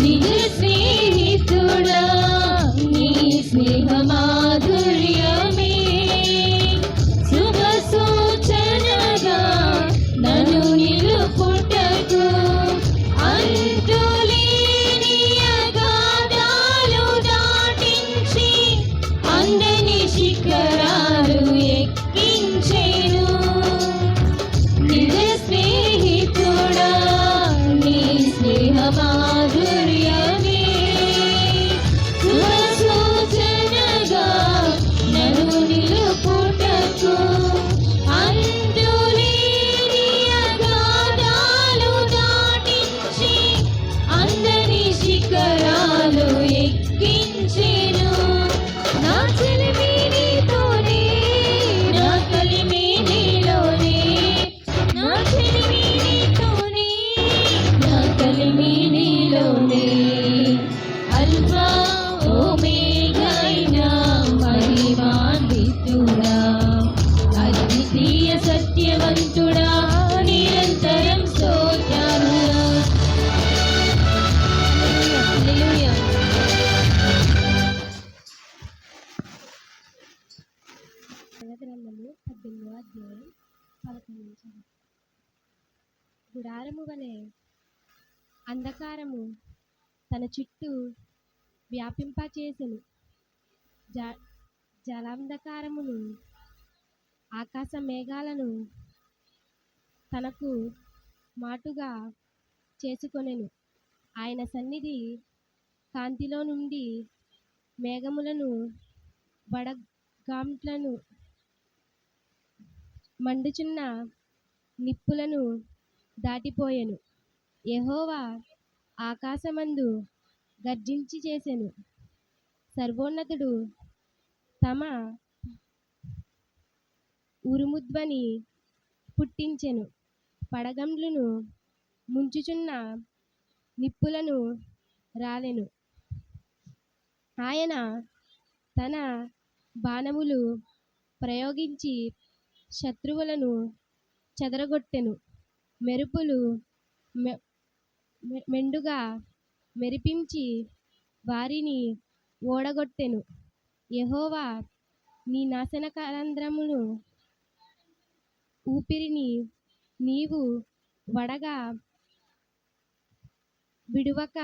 నిజ స్నేహితుడా నీ స్నేహ మాధుర్యమే శుభ సూచనగా నన్ను నిలుపుటకు అంతులేని అగాధాలు దాటించి అందని శిఖరాలు నిజ స్నేహితుడా నీ గుడారము వలె అంధకారము తన చుట్టూ వ్యాపింపచేసెను. జ జలాంధకారమును ఆకాశ మేఘాలను తనకు మాటుగా చేసుకొనెను. ఆయన సన్నిధి కాంతిలో నుండి మేఘములను వడగాంట్లను మండుచున్న నిప్పులను దాటిపోయెను. యెహోవా ఆకాశమందు గర్జించి చేసెను. సర్వోన్నతుడు తమ ఉరుముధ్వని పుట్టించెను. పడగండ్లను ముంచుచున్న నిప్పులను రాలెను. ఆయన తన బాణములు ప్రయోగించి శత్రువులను చెదరగొట్టెను. మెరుపులు మె- మె- మెండుగా మెరిపించి వారిని ఓడగొట్టెను. యెహోవా నీ నాశనకరంధ్రమును ఊపిరిని నీవు వడగా విడువక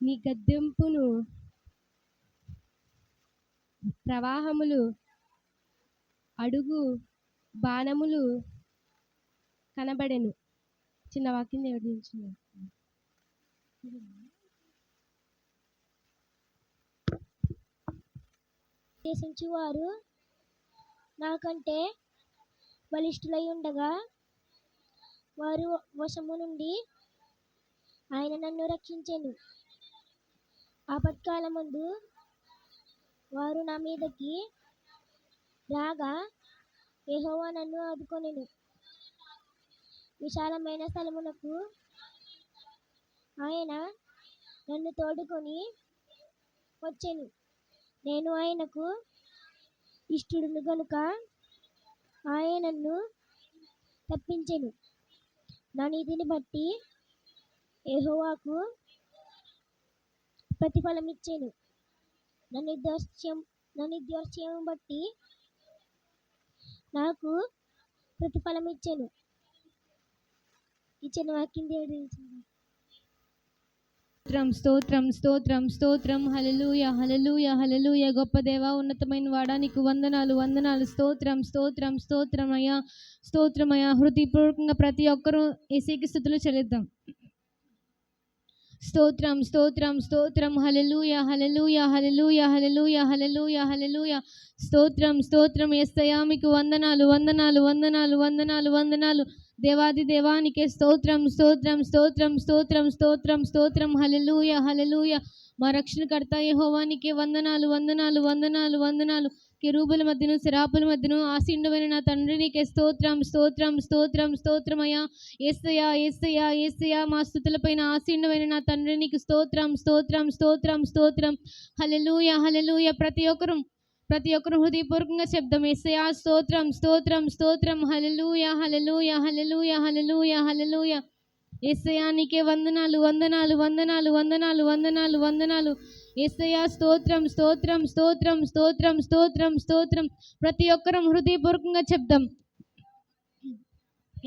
నీ గద్దెంపును ప్రవాహములు అడుగు బాణములు కనబడెను. చిన్న వాక్యం దేవుడు నుంచి వారు నాకంటే బలిష్ఠులై ఉండగా వారు వశము నుండి ఆయన నన్ను రక్షించెను. ఆపత్కాలమందు వారు నా మీదకి రాగా ఏహోవా నన్ను ఆదుకొనెను. విశాలమైన స్థలమునకు ఆయన నన్ను తోడుకొని వచ్చాను. నేను ఆయనకు ఇష్టడును గనుక ఆయన నన్ను తప్పించెను. నా నీతిని బట్టి ఎహోవాకు ప్రతిఫలం ఇచ్చాను నా నిర్దోష్యం నా నిర్దోష్యం బట్టి నాకు ప్రతిఫలం ఇచ్చాను ఇచ్చిన వాక్యం దేవుడు స్తోత్రం స్తోత్రం స్తోత్రం స్తోత్రం. హలలుయ హలలుయ హలలుయ గొప్ప దేవా ఉన్నతమైన వాడా నీకు వందనాలు వందనాలు. స్తోత్రం స్తోత్రం స్తోత్రం అయ్యా. స్తోత్రం అయ్యా. హృదయపూర్వకంగా ప్రతి ఒక్కరూ ఏసీకి స్థుతులు చెల్లిద్దాం. స్తోత్రం స్తోత్రం స్తోత్రం. హలలుయ హలలుయ హలలుయ హలలుయ హలలుయ హలలుయ స్తోత్రం స్తోత్రం. ఎస్తయా మీకు వందనాలు వందనాలు వందనాలు వందనాలు వందనాలు. దేవాది దేవానికే స్తోత్రం స్తోత్రం స్తోత్రం స్తోత్రం స్తోత్రం స్తోత్రం. హలలుయ హలలుయ మా రక్షణకర్త యహోవానికే వందనాలు వందనాలు వందనాలు వందనాలు. కిరూబుల మధ్యను శిరాపుల మధ్యను ఆసీనుడైన నా తండ్రి నీకే స్తోత్రం స్తోత్రం స్తోత్రం స్తోత్రమయ్యా. ఏసయ్యా ఏసయ్యా ఏసయ్యా. మా స్థుతులపైన ఆసీనుడైన నా తండ్రి నీకు స్తోత్రం స్తోత్రం స్తోత్రం స్తోత్రం. హలలుయ హలలుయ ప్రతి ఒక్కరు ప్రతి ఒక్కరు హృదయపూర్వకంగా శబ్దం ఏసయ్యా స్తోత్రం స్తోత్రం స్తోత్రం. హలలుయ హలలుయ హలలుయ హలలుయ హలలుయ హల్లెలూయా ఏసయానికే వందనాలు వందనాలు వందనాలు వందనాలు వందనాలు వందనాలు. ఏసయా స్తోత్రం స్తోత్రం స్తోత్రం స్తోత్రం స్తోత్రం స్తోత్రం. ప్రతి ఒక్కరం హృదయపూర్వకంగా చెప్దాం.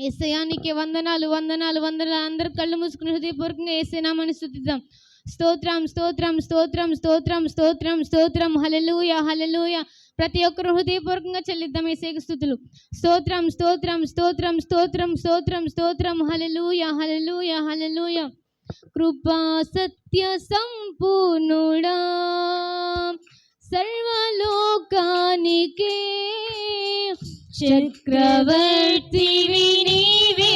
ఏసయానికి వందనాలు వందనాలు వందనాలు. అందరు కళ్ళు మూసుకుని హృదయపూర్వకంగా ఏసేనామని స్థుతిద్దాం. స్తోత్రం స్తోత్రం స్తోత్రం స్తోత్రం స్తోత్రం స్తోత్రం. హలలుయ హలలుయ ప్రతి ఒక్కరు హృదయపూర్వకంగా చెల్లిద్దాం ఏసేకు స్థుతులు. స్తోత్రం స్తోత్రం స్తోత్రం స్తోత్రం స్తోత్రం స్తోత్రం. హలలుయ హలలుయ హలలుయ కృపా సత్య సంపూర్ణుడా. సర్వలోకానికే చక్రవర్తివి నీవే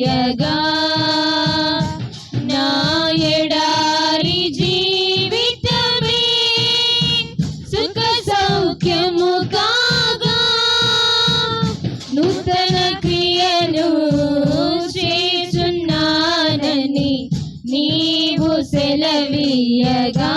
సెలవీయగా నా ఎడారి జీవితమే సుఖ సౌఖ్యము కాగా నూతన చేస్తున్నానని నీవు సెలవీయగా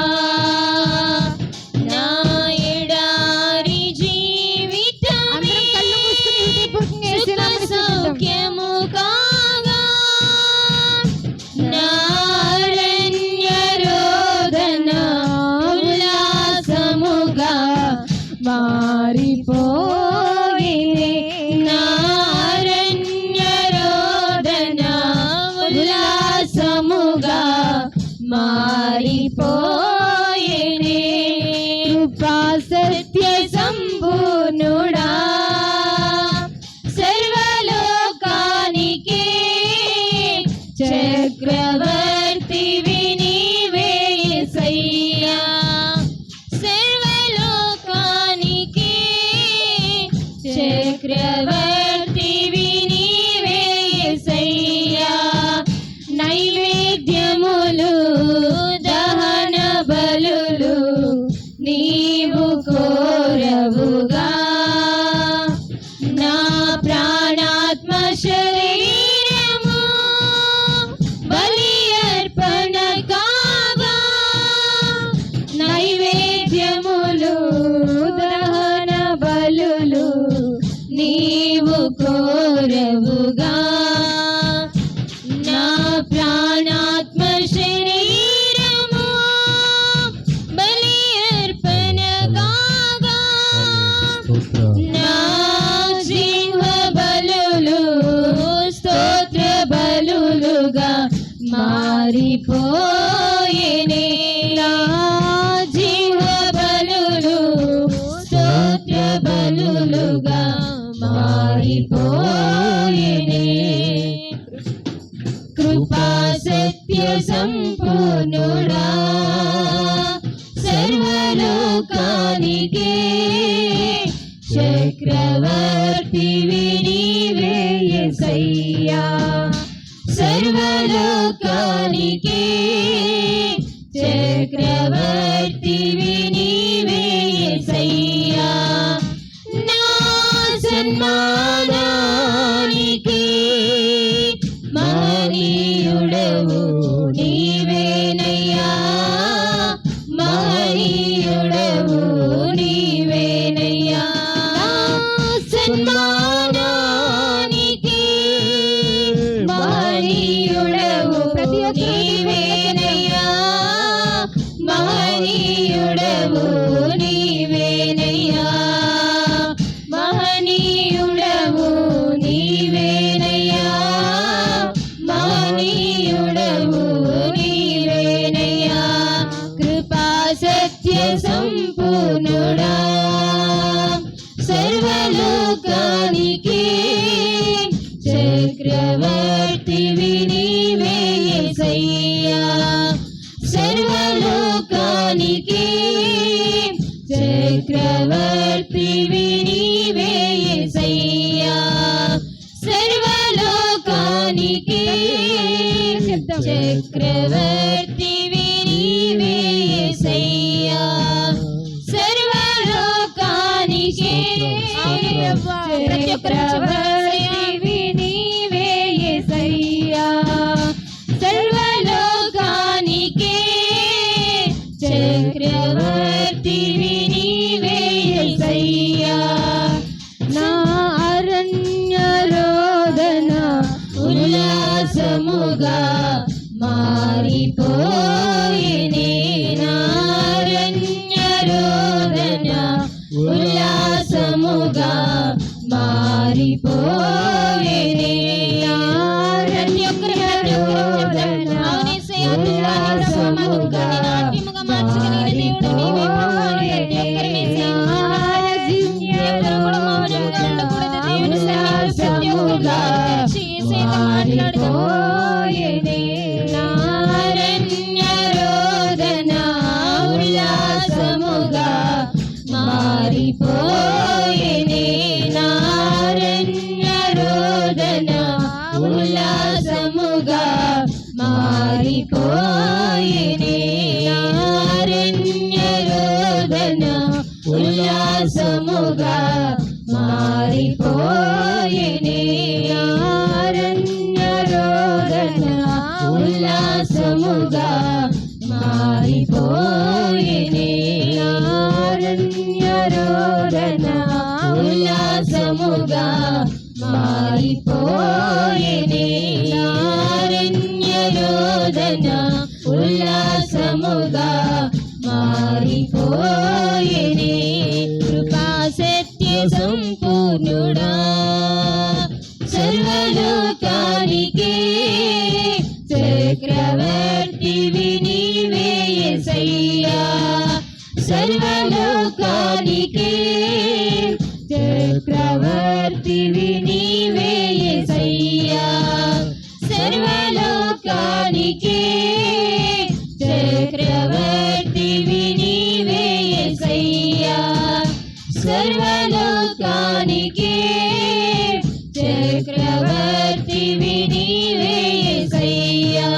మారిపోయినే మారిపోయేనే నా జీవ బలులు స్తోత్ర బలులుగా మారిపో మారిపోయేనే కృపా సత్య సంపూర్ణుడా సర్వలోకానికే చక్రవర్తి నీవే సర్వలోకానికే చక్రవర్తి నీవే மணிக்கு மணியுள் చక్రవర్తి నీవే యేసయ్యా సర్వలోకానికి చక్రవర్తి నీవే యేసయ్యా సర్వలోకానికి చక్రవర్తి నీవే యేసయ్యా సర్వలోకానికి చక్రవర్తి రోదన ఉల్లాసముగా మారిపోయేనే. కృపా సత్య సంపూర్ణుడా. సర్వలోకానికి చక్రవర్తి నీవే యేసయ్యా సర్వలోకానికి సర్వలోకానికి చక్రవర్తి నీవే సర్వలోకానికి. చక్రవర్తి నీవే యేసయ్యా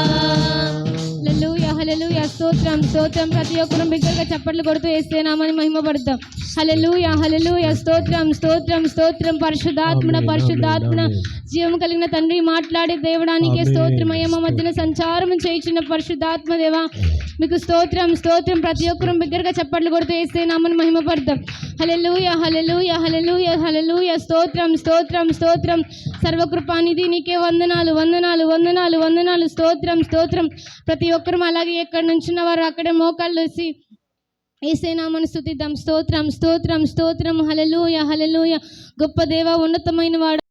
స్తోత్రం స్తోత్రం. ప్రతి ఒక్కరం బిగ్గరగా చప్పట్లు కొడుతూ వేస్తే నామని మహిమపడతాం హల్లెలూయా హల్లెలూయా. స్తోత్రం స్తోత్రం స్తోత్రం. పరిశుద్ధాత్మన పరిశుద్ధాత్మన. జీవం కలిగిన తండ్రి మాట్లాడే దేవుడానికి ఆమేన్. స్తోత్రమయ్య. మా మధ్యన సంచారం చేయించిన పరిశుద్ధాత్మ దేవా మీకు స్తోత్రం స్తోత్రం. ప్రతి ఒక్కరం బిగ్గరగా చప్పట్లు కొడుతూ వేస్తే నామని మహిమపడతాం. హల్లెలూయా హల్లెలూయా హల్లెలూయా హల్లెలూయా. స్తోత్రం స్తోత్రం స్తోత్రం. సర్వకృపానిధి నీకే వందనాలు వందనాలు వందనాలు వందనాలు. స్తోత్రం స్తోత్రం. ప్రతి ఒక్కరం అలాగే ఎక్కడి నుంచున్న వారు అక్కడే మోకాళ్ళు వేసి ఏసేనామను స్థుతిద్దాం స్తోత్రం స్తోత్రం స్తోత్రం. హలలుయ హలలుయ గొప్ప దేవ ఉన్నతమైన వాడు.